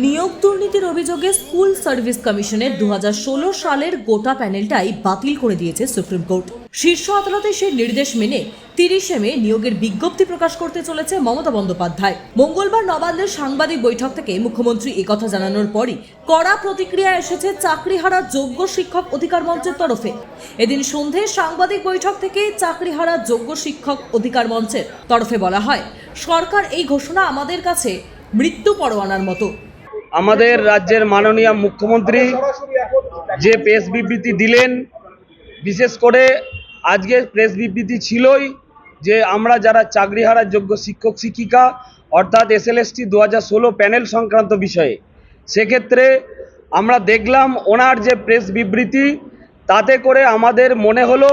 নিয়োগ দুর্নীতির অভিযোগে স্কুল সার্ভিস কমিশনের দু হাজার ষোলো সালের গোটা প্যানেলটাই বাতিল করে দিয়েছে সুপ্রিম কোর্ট। শীর্ষ আদালতে সেই নির্দেশ মেনে তিরিশে মে নিয়োগের বিজ্ঞপ্তি প্রকাশ করতে চলেছে মমতা বন্দ্যোপাধ্যায়। মঙ্গলবার নবান্নের সাংবাদিক বৈঠক থেকে মুখ্যমন্ত্রী একথা জানানোর পরই কড়া প্রতিক্রিয়া এসেছে চাকরিহারা যোগ্য শিক্ষক অধিকার মঞ্চের তরফে। এদিন সন্ধে সাংবাদিক বৈঠক থেকে চাকরিহারা যোগ্য শিক্ষক অধিকার মঞ্চের তরফে বলা হয়, সরকার এই ঘোষণা আমাদের কাছে মৃত্যু পরোয়ানার মতো। আমাদের রাজ্যের মাননীয় মুখ্যমন্ত্রী যে প্রেস বিবৃতি দিলেন, বিশেষ করে আজকে প্রেস বিবৃতি ছিলই যে আমরা যারা চাকরিহারার যোগ্য শিক্ষক, শিক্ষিকা, অর্থাৎ এসএলএসটি দু হাজার ষোলো প্যানেল সংক্রান্ত বিষয়ে, সেক্ষেত্রে আমরা দেখলাম ওনার যে প্রেস বিবৃতি, তাতে করে আমাদের মনে হলো,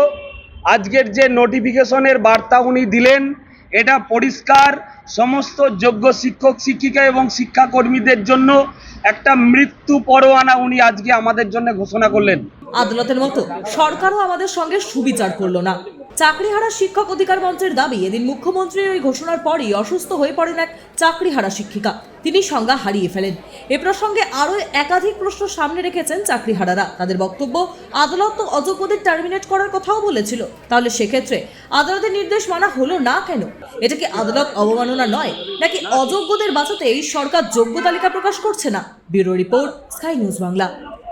আজকের যে নোটিফিকেশনের বার্তা উনি দিলেন, এটা পরিষ্কার সমস্ত যোগ্য শিক্ষক, শিক্ষিকা এবং শিক্ষাকর্মীদের জন্য একটা মৃত্যু পরোয়ানা উনি আজকে আমাদের জন্য ঘোষণা করলেন। আদালতের মতো সরকারও আমাদের সঙ্গে সুবিচার করল না। চাকরিহারা শিক্ষক অধিকার মঞ্চের দাবি, এদিন মুখ্যমন্ত্রীর ওই ঘোষণার পরই অসুস্থ হয়ে পড়েন এক চাকরিহারা শিক্ষিকা। তিনি সংজ্ঞা হারিয়ে ফেলেন। এ প্রসঙ্গে আরও একাধিক প্রশ্ন সামনে রেখেছেন চাকরিহারারা। তাদের বক্তব্য, আদালত তো অযোগ্যদের টার্মিনেট করার কথাও বলেছিল। তাহলে সেক্ষেত্রে আদালতের নির্দেশ মানা হলো না কেন? এটা কি আদালত অবমাননা নয়, নাকি অযোগ্যদের বাঁচাতে এই সরকার যোগ্য তালিকা প্রকাশ করছে না? Bureau report, Sky News Bangla.